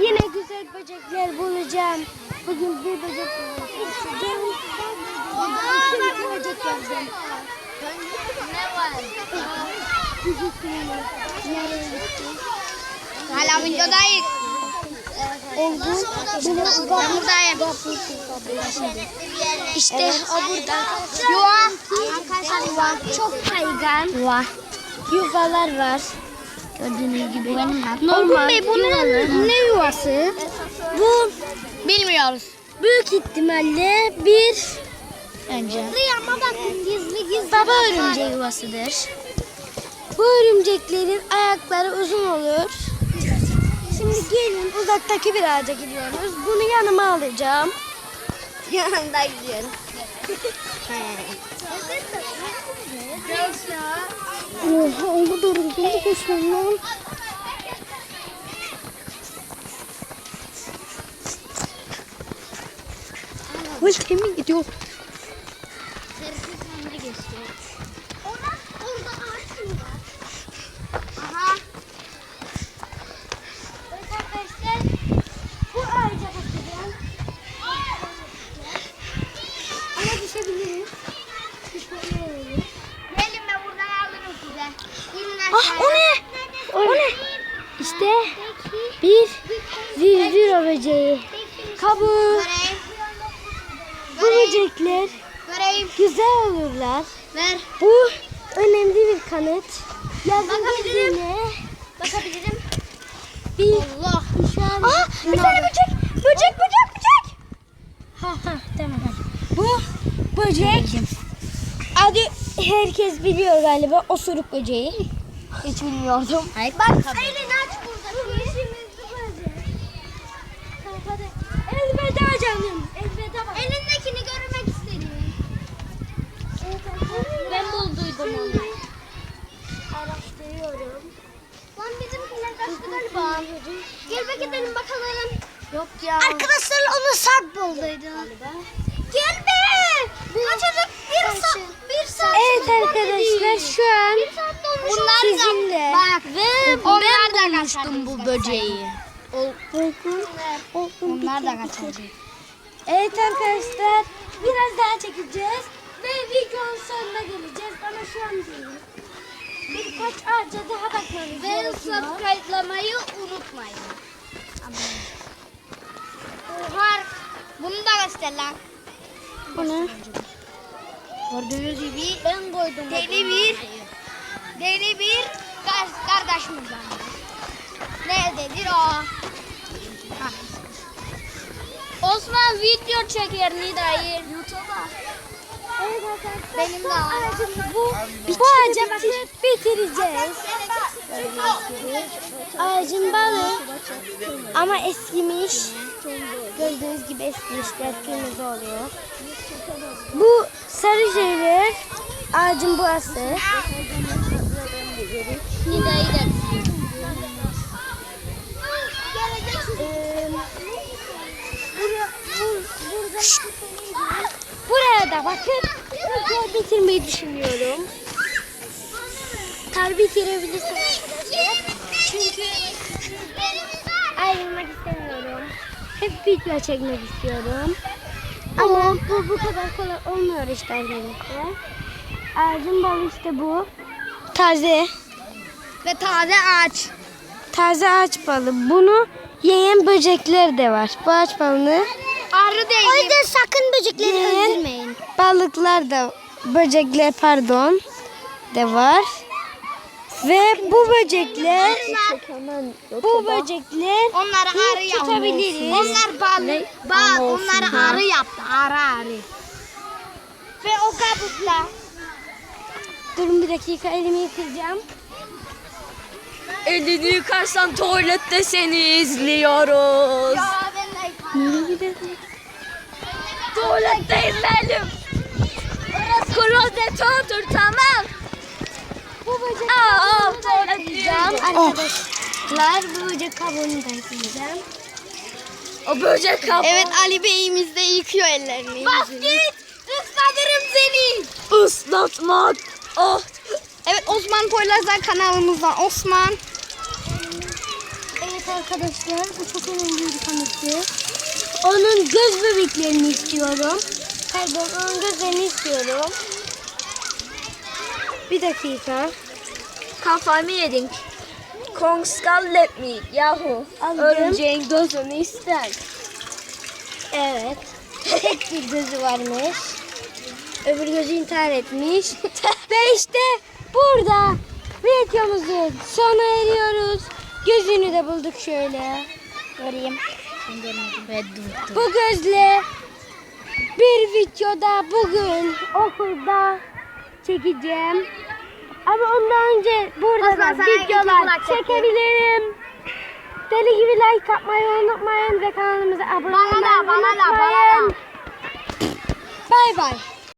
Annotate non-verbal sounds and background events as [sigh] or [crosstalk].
Yine güzel böcekler bulacağım. Bugün bir böcek bulacağım. Şimdi böcek yapacağım. Ne var? Nereye gitti? Hala videodayız. İşte o burada. Yuva. Çok kaygan. Yuva. Yuvalar var. Gördüğünüz gibi. Normal Bey, bu ne- ne yuvası? Bu Bilmiyoruz. büyük ihtimalle bir Önce. ama bakın gizli gizli baba örümceği yuvasıdır. Bu örümceklerin ayakları uzun olur. Şimdi gelin uzaktaki bir ağaca gidiyoruz. Bunu yanıma alacağım. [laughs] Yanında gidiyorum. [laughs] Oha onu da örümceği koşuyorum lan. Ulti mi gidiyor? Aha. Evet arkadaşlar bu ağaca bakacağım. Ama düşebilirim. Düşmeyi olur. Gelin ben buradan alırım size. İnin Ah o ne? O ne? İşte bir zivziro böceği. Kabuğu. Bu böcekler güzel olurlar. Ver. Bu önemli bir kanıt. Yazın Bakabilirim. Bakabilirim. bir Allah. Aa, bir tane böcek. Böcek, böcek, böcek. Ha ha tamam. Bu böcek adı herkes biliyor galiba osuruk böceği. Hiç bilmiyordum. Hayır. Bak, elini aç burada. Hadi. Elveda canım. Elveda bak. Elindekini görmek istedim. Ben bulduydum onu. Araştırıyorum. Lan bizimkiler kaçtı galiba. Gel bir gidelim bakalım. Yok ya. Arkadaşlar onu sak bulduydu. Gel be. Kaçacak bir saat. Evet arkadaşlar şu an dolmuş. sizinle Bak ve da bulmuştum bu böceği. Onlar da kaçacak. Evet arkadaşlar biraz daha çekeceğiz ve videonun sonuna geleceğiz ama şu an değil. Birkaç ağaca daha bakmamız Ve subscribe'lamayı unutmayın. Oha. Bunu da göster lan. Bunu Gördüğünüz gibi ben koydum. deli bir deli bir kar- kardeşimiz var. Nerededir o? Ha. Osman video çeker Nida'yı. YouTube'a. Evet arkadaşlar Benim de ağacımı bu, bu ağaca bitir, bitireceğiz. Ağacın balı ama eskimiş. Gördüğünüz gibi eskimişler kırmızı oluyor. Bu sarı şeyler ağacın da. Ee, bura- bu- burada- Buraya da bakın. Buraya bitirmeyi düşünüyorum. Tabii bitirebilirsem arkadaşlar. Çünkü ayrılmak istemiyorum. Hep video çekmek istiyorum. Ama bu bu kadar kolay olmuyor işte arkadaşlar. Ağacın balı işte bu. Taze. Ve taze ağaç. Taze ağaç balı. Bunu yiyen böcekler de var. Bu ağaç balını Arı değil. O yüzden sakın böcekleri öldürmeyin. Balıklar da, böcekler pardon, de var. Ve bu böcekler, bu böcekler Onları arı yaptı. Onlar balı. Bak onları arı yaptı. Arı arı. Ve o kabukla. Durun bir dakika elimi yıkayacağım. Elini yıkarsan tuvalette seni izliyoruz. Ya ben de gidelim? Tuvalette izleyelim. Klozete otur tamam. Bu böcek Aa, kabuğunu da yıkayacağım arkadaşlar. Bu böcek kabuğunu da yıkayacağım. O böcek kapı. Evet Ali Bey'imiz de yıkıyor ellerini. Bas git. Islatırım seni. Islatmak. Oh. Evet Osman Poyrazlar kanalımızdan Osman. Evet arkadaşlar. Bu çok önemli bir kanıtı. Onun göz bebeklerini istiyorum. Pardon onun gözlerini istiyorum. Bir dakika. Kafamı yedin. Kong Skull let me. Yahu. Aldım. Örümceğin gözünü ister. Evet. Tek bir gözü varmış. Öbür gözü intihar etmiş. [laughs] Ve işte burada videomuzu sona eriyoruz. Gözünü de bulduk şöyle. Göreyim. Bu gözle bir videoda bugün okulda çekeceğim. Ama ondan önce burada da videolar çekebilirim. Deli gibi like atmayı unutmayın ve kanalımıza abone Bana da, olmayı bana da, bana da. unutmayın. Bay bay.